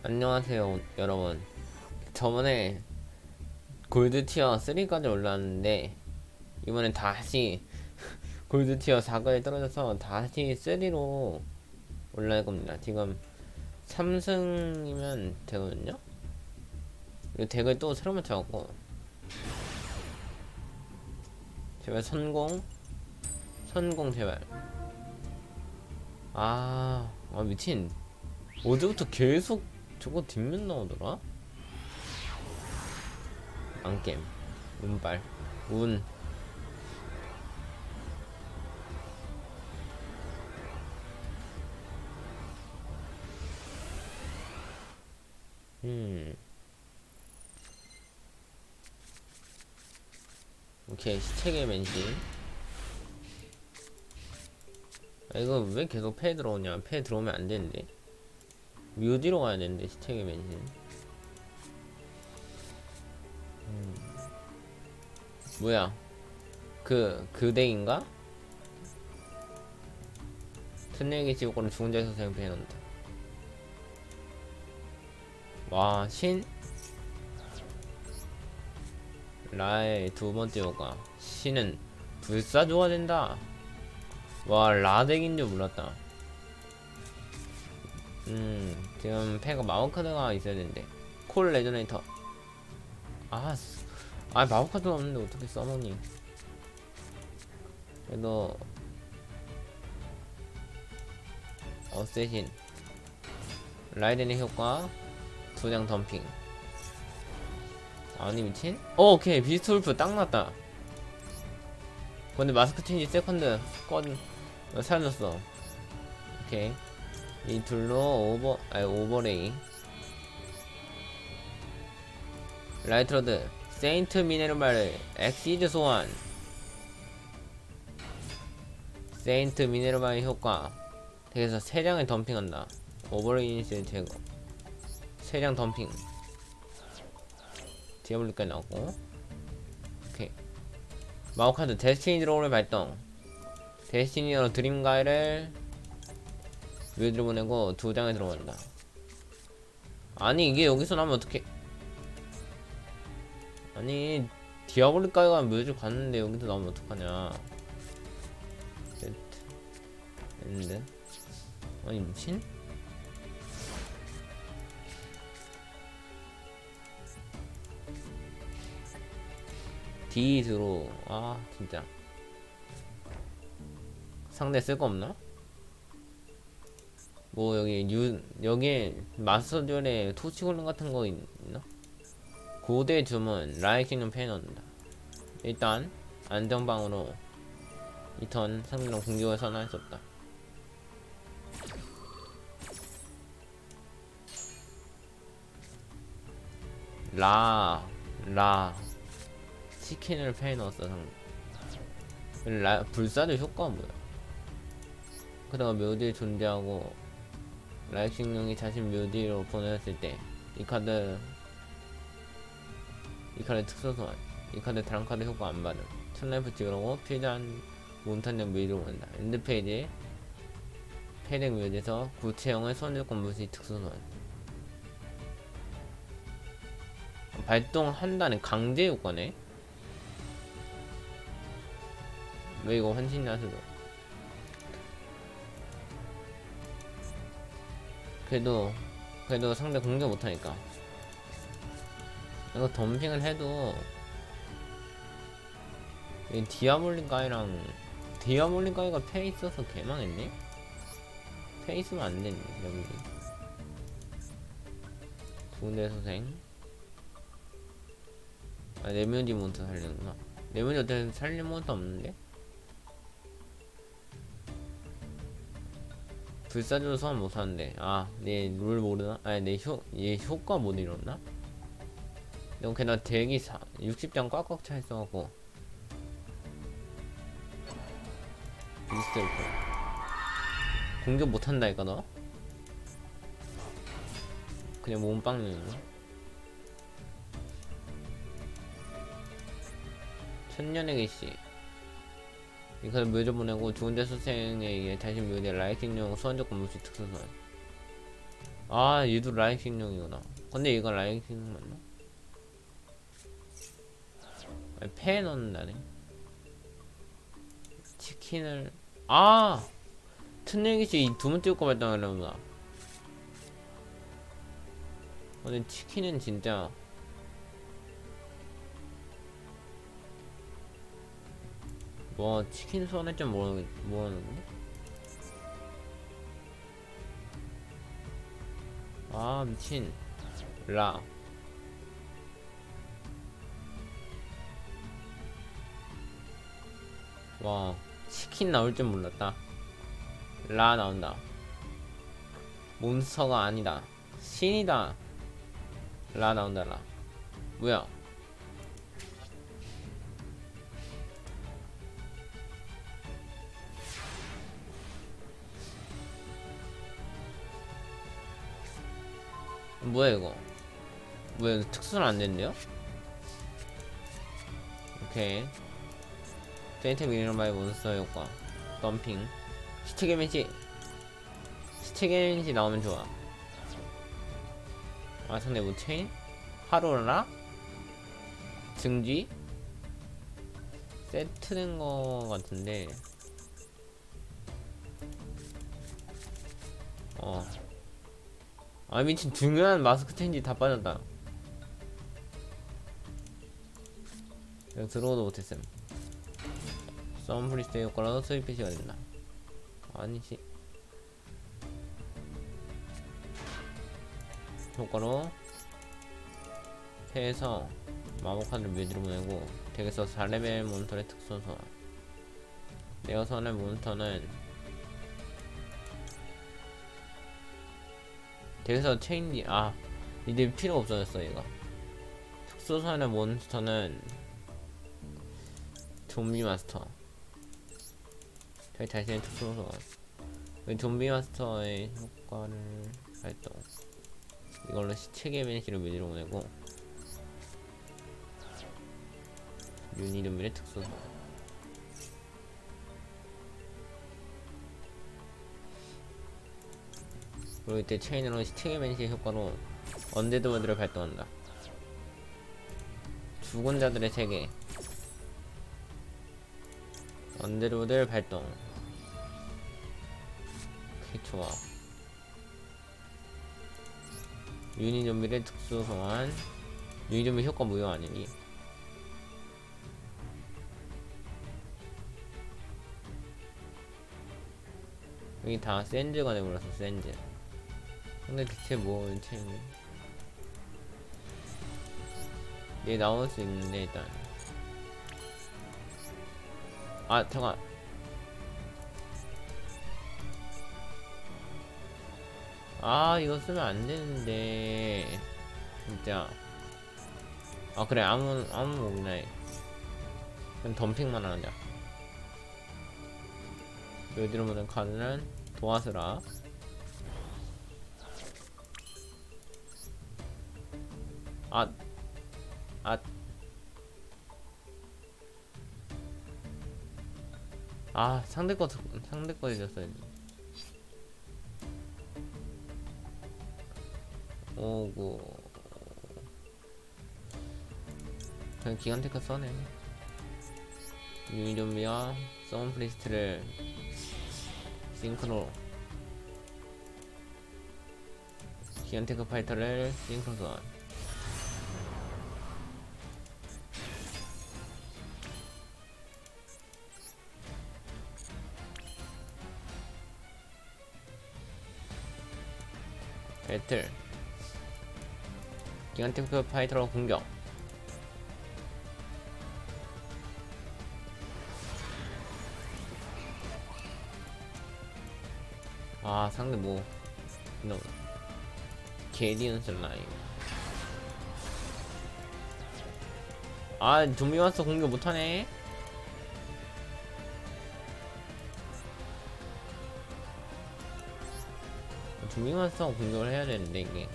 안녕하세요 여러분. 저번에 골드 티어 3까지 올라왔는데 이번엔 다시 골드 티어 4까지 떨어져서 다시 3로 올라갈 겁니다. 지금 3승이면 되거든요? 이 덱을 또 새로 맞춰갖고. 제발 선공. 선공 제발. 아, 아 미친. 어제부터 계속 저거 뒷면 나오더라? 안겜. 운빨 운 음. 오케이 시체계 맨신 아 이거 왜 계속 패 들어오냐? 패 들어오면 안 되는데 묘지로 가야 되는데 시체계 맨신 음. 뭐야 그그 덱인가? 천내기 지옥고는 죽은 자에서 생패해 놓는다 와 신? 라의 두 번째 효과 신은 불사 좋아된다 와 라덱인 줄 몰랐다 음 지금 패가 마법카드가 있어야 되는데. 콜 레저네이터. 아, 쓰- 아 마법카드가 없는데 어떻게 써먹니? 그래도 어쌔신. 라이덴의 효과 두 장 덤핑. 아니 미친? 어, 오케이. 비스트 울프 딱 났다. 근데 마스크 체인지 세컨드 꺼 어, 사라졌어. 오케이 이 둘로 오버 아니 오버레이 라이트로드 세인트 미네르말 엑시드 소환. 세인트 미네르말 효과. 덱에서 3장을 덤핑한다. 오버레이니스 제거. 3장 덤핑. 디아블리까지 나오고. 오케이. 마오카드 데스티니 드로우를 발동. 데스티니로 드림가이를 뮤드로 보내고 두 장에 들어간다. 아니 이게 여기서 나면 어떻게 아니 디아블리까지가 뮤드 갔는데 여기서 나오면 어떡하냐? 엔드 아니 미친? 디드로 아 진짜. 상대 쓸 거 없나? 뭐 여기 유 여기 마스터듀얼에 토치골렘 같은 거 있나? 고대 주문 라이킹은 패 넣는다. 일단 안정방으로 이턴 상대랑 공격을 없다. 라, 라, 치킨을 패에 넣었어 상대 라, 불사조 효과가 뭐야? 그다가 묘지에 존재하고 라이킹용이 자신 묘지로 보내었을 때 이 카드 이 카드 특수 소환 이 카드 다른 카드 효과 안 받음 천라이프 찍으라고 피해자한 몬탄력 묘지로 보낸다. 엔드 페이지 패덱 묘지에서 구체형의 선조건 무시 특수 소환 발동한다는 강제 효과네 왜 이거 환신 나서도 그래도 그래도 상대 공격 못하니까. 이거 덤핑을 해도 이 디아몰린가이랑 디아몰린가이가 패 있어서 개망했네? 패 있으면 안 되네 여기. 두대 소생. 아 네면지 몬트 살리는구나? 네면지 어떻게 살린 몬트 없는데? 불사조 소환 못하는데 아내 룰 모르나? 아니 내효얘 효과 못 이뤘나? 이거 그냥 대기 4, 60장 꽉꽉 차 있어갖고 비스트 공격 못한다니까 너? 그냥 몸빵 내는 거? 천년의 개씨 이걸 묘조 보내고 수생에 의해 자신 묘대 라이킹용 수원적 건물수 특수선 아 얘도 라이킹용이구나. 근데 이거 라이킹용 맞나? 아니, 패에 넣는다네? 치킨을 아! 특례기시 이 두문 띄고 발동하려구나. 근데 치킨은 진짜 뭐 치킨 손에 좀 모르 모르는데 아 미친 라 와, 치킨 나올 줄 몰랐다. 라 나온다. 몬스터가 아니다. 신이다. 라 나온다, 라. 뭐야? 뭐야, 이거? 왜 특수는 안 된대요? 오케이. 데이터 미니마이 몬스터 효과 덤핑 시체 개면시 시체 개면시 나오면 좋아 아 상대 뭐 체인? 하루라? 증지? 세트된 거 같은데 어. 아 미친 중요한 마스크 체인지 다 빠졌다 여기 들어오도 못했음 썸프리스트 효과로 수입 표시가 된다. 아니지. 효과로 패에서 마법 카드를 뮤즈로 보내고 덱에서 4레벨 몬스터의 특수 소환. 내가 선의 몬스터는 덱에서 체인지 아 이제 필요 없어졌어 얘가. 특수 소환의 몬스터는 좀비 마스터. 저희 자신의 특수 소환. 그 좀비 마스터의 효과를 발동. 이걸로 시체 개변시를 뮤즈로 보내고 유니 좀비의 특수 소 그리고 이때 체인으로 시체 개변시 효과로 언데드 워드를 발동한다. 죽은 자들의 세계. 언데드워드를 발동. 오케이 좋아. 유니 좀비의 특수 소환. 유니 좀비 효과 무효 아니니? 여기 다 센즈가 돼버렸어 센즈 근데 대체 뭐 대체 얘 나올 수 있는데 일단. 아 잠깐 아 이거 쓰면 안 되는데. 진짜. 아 그래. 아무 아무 뭐나 해. 그냥 덤핑만 하자. 여기로 보는 카드는 도와스라 아, 아, 아 상대 거 상대 거 해줬어야지. 오고 그냥 기간 테크 써네. 유니좀비와 서먼 프리스트를 싱크로 기간 테크 파이터를 싱크로 소환. 배틀. 기간테크 파이터로 공격. 아 상대 뭐 no. 게디언 슬라임 아 좀비 마스터 공격 못하네 좀비 마스터 공격을 해야 되는데 이게.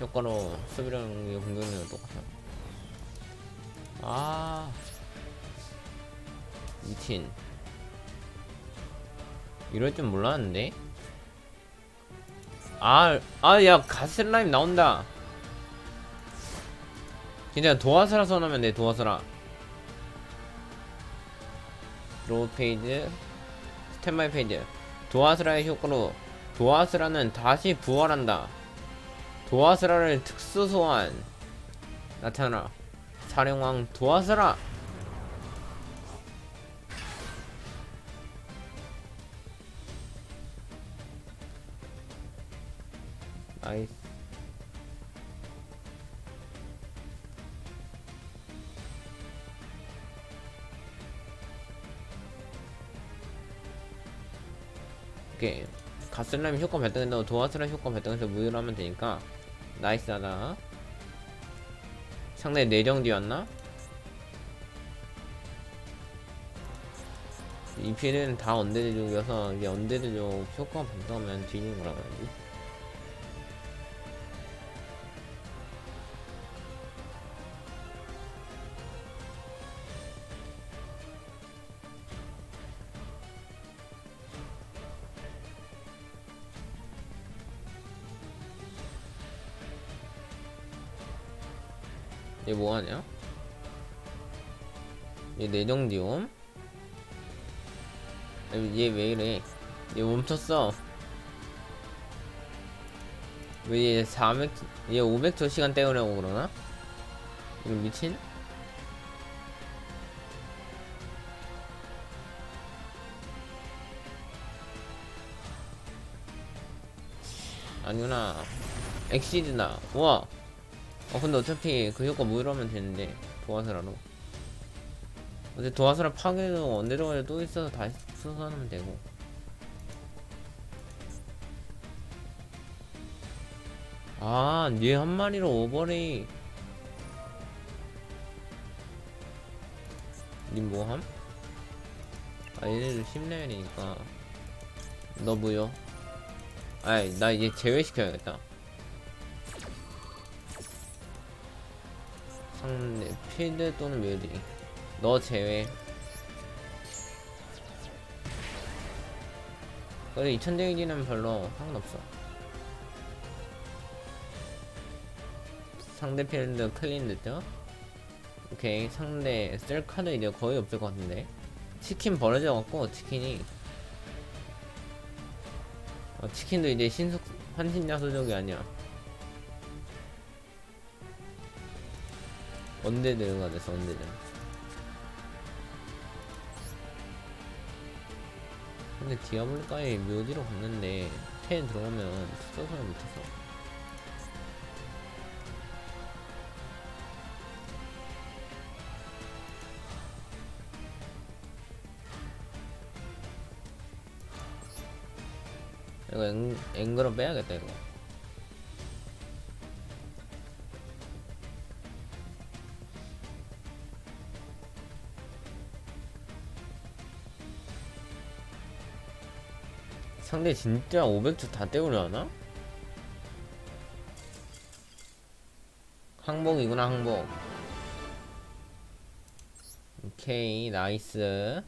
효과로 수비랑 공격력이 똑같아 아. 미친. 이럴 줄 몰랐는데? 아, 아, 야, 가슬라임 나온다. 괜찮아, 도화스라 선하면 돼, 도화스라. 로우 페이지, 스탠바이 페이지. 도화스라의 효과로 도화스라는 다시 부활한다. 도화스라를 특수 소환. 나타나. 사령왕 도화스라. 나이스. 오케이. 가슬라임 효과 발동된다고 도화스라 효과 발동해서 무효로 하면 되니까 나이스하다. 상대 내정지였나? 이 필은 다 언데드 족이어서 이게 언데드 족 효과 발동하면 뒤지는 거라고 해야지. 얘 뭐하냐? 얘 내정지옴? 얘왜 이래? 얘 멈췄어. 왜얘 400, 얘 500초 시간 때우려고 그러나? 이거 미친? 아니구나. 엑시드나. 우와! 어 근데 어차피 그 효과 무효라면 되는데 도화스라로 어제 도화스라 파괴도 언제로가도 또 있어서 다시 수선하면 되고. 아얘 한 마리로 오버레이. 님 뭐함? 아 얘네들 10레벨이니까. 너 무효 아이 나 이제 제외시켜야겠다 상대 필드 또는 묘리. 너 제외. 그래 2000 데이지는 별로 상관없어. 상대 필드 클린 됐죠? 오케이 상대 셀 카드 이제 거의 없을 것 같은데. 치킨 버려져 갖고 치킨이. 어, 치킨도 이제 신속 환신야소족이 아니야 언데드가 됐어 언데드 근데 디아블로까지 묘지로 갔는데 펜 들어가면 써서 못해서. 이거 앵, 앵그러 빼야겠다 이거 상대 진짜 500주 다 때우려 하나? 항복이구나 항복 오케이 나이스